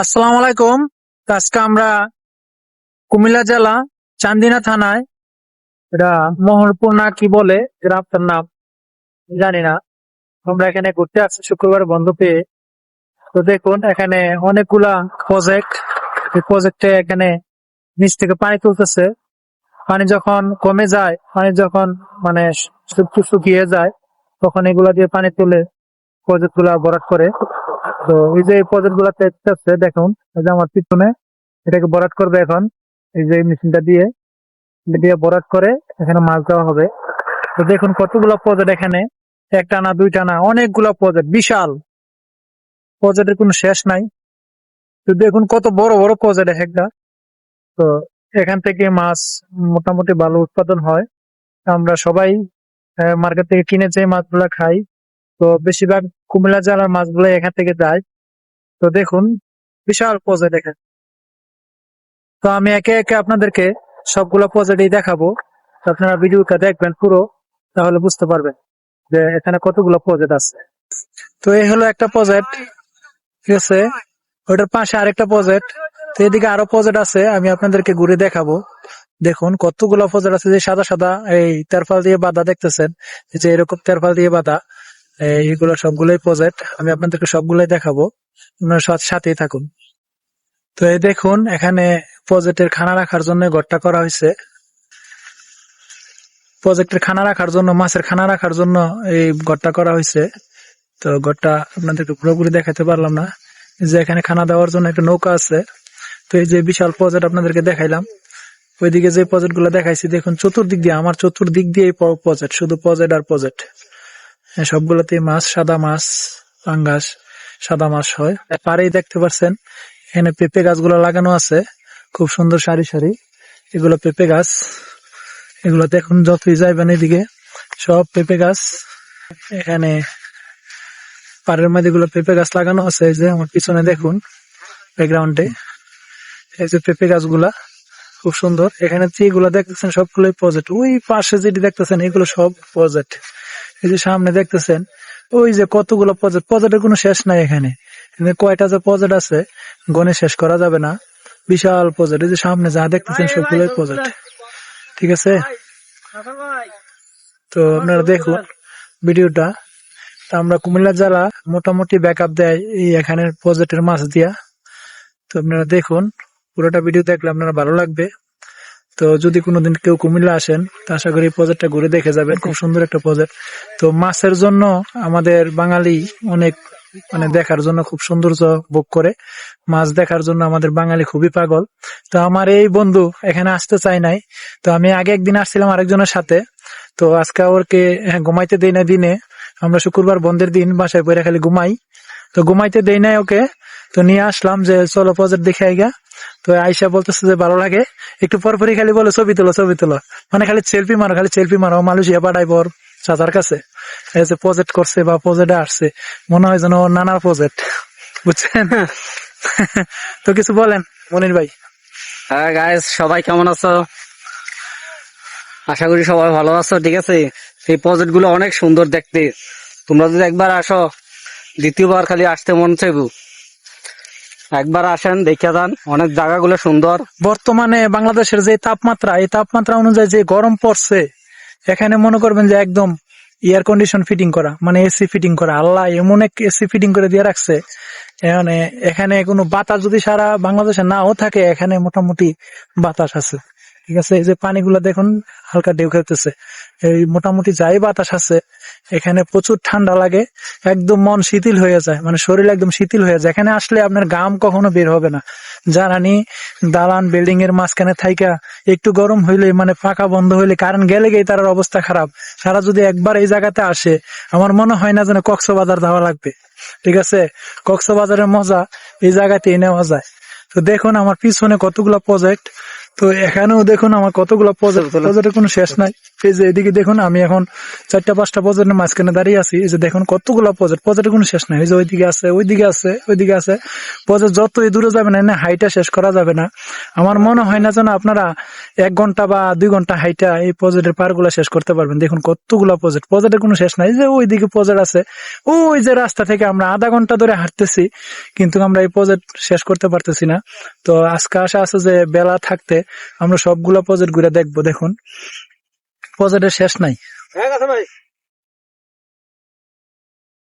আসসালামু আলাইকুম। আজকে আমরা কুমিল্লা জেলা চান্দিনা থানায়, এটা মোহনপুর না কি বলে গ্রামটার নাম জানি না। আমরা এখানে ঘুরতে আসছি শুক্রবার বন্ধ পেয়ে। তো দেখুন, এখানে অনেকগুলা প্রজেক্ট এই প্রজেক্টে এখানে নিচ থেকে পানি তুলতেছে। পানি যখন কমে যায়, পানি যখন মানে শুকিয়ে যায়, তখন এগুলা দিয়ে পানি তুলে প্রজেক্টগুলা ভরাট করে। তো এই যে প্রজেক্টগুলা দেখতেছে, দেখুন, এই যে আমার পিছনে, এটাকে ভরাট করবে এখন, এই যে মেশিনটা দিয়ে। দিয়ে ভরাট করে এখানে মাছ দেওয়া হবে। তো দেখুন কতগুলো প্রজেক্ট এখানে একটা না দুইটা না অনেকগুলো প্রজেক্ট বিশাল। প্রজেক্টের কোনো শেষ নাই। তো দেখুন কত বড় বড় প্রজেক্ট এক একটা। তো এখান থেকে মাছ মোটামুটি ভালো উৎপাদন হয়। আমরা সবাই মার্কেট থেকে কিনে যে মাছগুলা খাই, তো বেশিরভাগ কুমিল্লা জেলার মাছগুলো এখান থেকে যায়। তো দেখুন, বিশাল প্রজেক্ট এখানে তো আমি একে একে আপনাদেরকে সবগুলো প্রজেক্টই দেখাবো। আপনারা ভিডিওটা দেখবেন পুরো, তাহলে বুঝতে পারবেন যে এখানে কতগুলো প্রজেক্ট আছে। তো এই হলো একটা প্রজেক্ট ঠিক আছে? ওটার পাশে আরেকটা প্রজেক্ট তো এদিকে আরও প্রজেক্ট আছে, আমি আপনাদেরকে ঘুরে দেখাবো। দেখুন, কতগুলো প্রজেক্ট আছে যে সাদা সাদা, এই তেরফাল দিয়ে বাঁধা দেখতেছেন। যে এরকম তেরফাল দিয়ে বাঁধা। এইগুলো সবগুলোই প্রজেক্ট আমি আপনাদেরকে সবগুলোই দেখাবো। সাথে সাথেই থাকুন। তো এই দেখুন, এখানে প্রজেক্টের খানা রাখার জন্য ঘরটা করা হয়েছে। প্রজেক্টের খানা রাখার জন্য, মাছের খানা রাখার জন্য এই ঘরটা করা হয়েছে। তো ঘরটা আপনাদেরকে পুরোপুরি দেখাতে পারলাম না। যে এখানে খানা দেওয়ার জন্য একটা নৌকা আছে। তো এই যে বিশাল প্রজেক্ট আপনাদেরকে দেখাইলাম। ওইদিকে যে প্রজেক্টগুলো দেখাইছি, দেখুন চতুর্দিক দিয়ে, আমার চতুর্দিক দিয়ে প্রজেক্ট শুধু প্রজেক্ট আর প্রজেক্ট সবগুলোতে মাছ, সাদা মাছ, পাঙ্গাস, সাদা মাছ হয়। পারেই দেখতে পাচ্ছেন এখানে পেঁপে গাছগুলো লাগানো আছে। খুব সুন্দর সারি সারি। এগুলো পেঁপে গাছ। এগুলো দেখুন যতই যাইবেন এদিকে, সব পেঁপে গাছ। এখানে পাড়ের মধ্যে এগুলো পেঁপে গাছ লাগানো আছে। এই যে আমার পিছনে দেখুন ব্যাকগ্রাউন্ডে এই যে পেঁপে গাছগুলা, খুব সুন্দর। এখানে যেগুলো দেখতেছেন, সবগুলোই প্রজেক্ট ওই পাশে যেটি দেখতেছেন, এগুলো সব প্রজেক্ট এই যে সামনে দেখতেছেন ওই যে কতগুলো প্রজেক্ট প্রজেক্টের কোনো শেষ নাই এখানে। কয়টা যে প্রজেক্ট আছে গণে শেষ করা যাবে না। বিশাল প্রজেক্ট এই যে সামনে যা দেখতেছেন সবগুলোই প্রজেক্ট ঠিক আছে? তো আপনারা দেখুন ভিডিওটা। তা আমরা কুমিল্লা জেলা মোটামুটি ব্যাকআপ দেয় এই এখানের প্রজেক্টের মাছ দিয়া তো আপনারা দেখুন পুরোটা ভিডিও দেখলে আপনারা ভালো লাগবে। তো যদি কোনোদিন কেউ কুমিল্লা আসেন তো আশা করি প্রজেক্টটা ঘুরে দেখে যাবেন। খুব সুন্দর একটা প্রজেক্ট তো মাছের জন্য আমাদের বাঙালি অনেক মানে দেখার জন্য খুব সৌন্দর্য ভোগ করে। মাছ দেখার জন্য আমাদের বাঙালি খুবই পাগল। তো আমার এই বন্ধু এখানে আসতে চাই নাই। তো আমি আগে একদিন আসছিলাম আরেকজনের সাথে। তো আজকে ওরকে হ্যাঁ, ঘুমাইতে দেই না দিনে। আমরা শুক্রবার বন্ধের দিন বাসায় পরে খালি ঘুমাই। তো ঘুমাইতে দেই নাই ওকে। তো নিয়ে আসলাম যে চলো প্রজেক্ট দেখে আইগা। তো আইসা বলতেছে যে ভালো লাগে। একটু পরপরই খালি বলে, ছবি তোলো ছবি তোলো। মানে খালি সেলফি মারো, খালি সেলফি মারো। মালয়েশিয়া পাঠাইবো ওর চাচার কাছে। এই যে প্রজেক্ট করছে বা প্রজেক্টে আসছে, মনে হয় যেন নানার প্রজেক্ট বুঝছেন? তো কিছু বলেন, মনির ভাই। হ্যাঁ গাইস সবাই কেমন আছো? আশা করি সবাই ভালো আছো, ঠিক আছে? এই প্রজেক্টগুলো অনেক সুন্দর দেখতে। তোমরা যদি একবার আসো, দ্বিতীয়বার খালি আসতে মন চাইব। একবার আসেন, দেখে যান। অনেক জায়গাগুলো সুন্দর। বর্তমানে বাংলাদেশের যে তাপমাত্রা, এই তাপমাত্রা অনুযায়ী যে গরম পড়ছে, এখানে মনে করবেন যে একদম এয়ার কন্ডিশন ফিটিং করা মানে এসি ফিটিং করা। আল্লাহ এমন এক এসি ফিটিং করে দিয়ে রাখছে। এখানে এখানে কোনো বাতাস যদি সারা বাংলাদেশে নাও থাকে, এখানে মোটামুটি বাতাস আছে। ঠিক আছে? এই যে পানিগুলো দেখুন, হালকা ঢেউ খেতেছে এই মোটামুটি যাই বাতাস আছে এখানে প্রচুর ঠান্ডা লাগে, একদম মন শিথিল হয়ে যায় মানে শরীর একদম শিথিল হয়ে যায়। এখানে আসলে আপনার গাম কখনো বের হবে না। জ্বালানি, দালান বিল্ডিং এর মাঝখানে থাইকা, একটু গরম হইলে মানে ফাঁকা বন্ধ হইলে, কারেন্ট গেলে গিয়ে তার অবস্থা খারাপ। সারা যদি একবার এই জায়গাতে আসে, আমার মনে হয় না যেন কক্সবাজার যাওয়া লাগবে। ঠিক আছে? কক্সবাজারের মজা এই জায়গাতেই নেওয়া যায়। তো দেখুন আমার পিছনে কতগুলো প্রজেক্ট তো এখানেও দেখুন আমার কতগুলো প্রজেক্ট প্রজেক্টের কোনো শেষ নাই। এই যে এদিকে দেখুন আমি এখন চারটা পাঁচটা প্রজেক্টের মাঝখানে দাঁড়িয়ে আছি। এই যে দেখুন কতগুলো প্রজেক্ট প্রজেক্টের কোনো শেষ নাই। এই যে ওইদিকে আছে ওইদিকে আছে ওইদিকে আছে। প্রজেক্ট যতই দূরে যাবে না হাইটা শেষ করা যাবে না। আমার মনে হয় না যেন আপনারা এক ঘণ্টা বা দুই ঘণ্টা হাইটা এই প্রজেক্টের পারগুলো শেষ করতে পারবেন। দেখুন কতগুলো প্রজেক্ট প্রজেক্টের কোনো শেষ নাই। যে ওইদিকে প্রজেক্ট আছে ওই যে রাস্তা থেকে আমরা আধা ঘণ্টা ধরে হাঁটতেছি কিন্তু আমরা এই প্রজেক্ট শেষ করতে পারতেছি না। তো আজকে আশা আছে যে বেলা থাকতে আমরা সবগুলো প্রজেক্ট ঘুরে দেখব দেখুন। প্রজেক্টের শেষ নাই। হ্যাঁ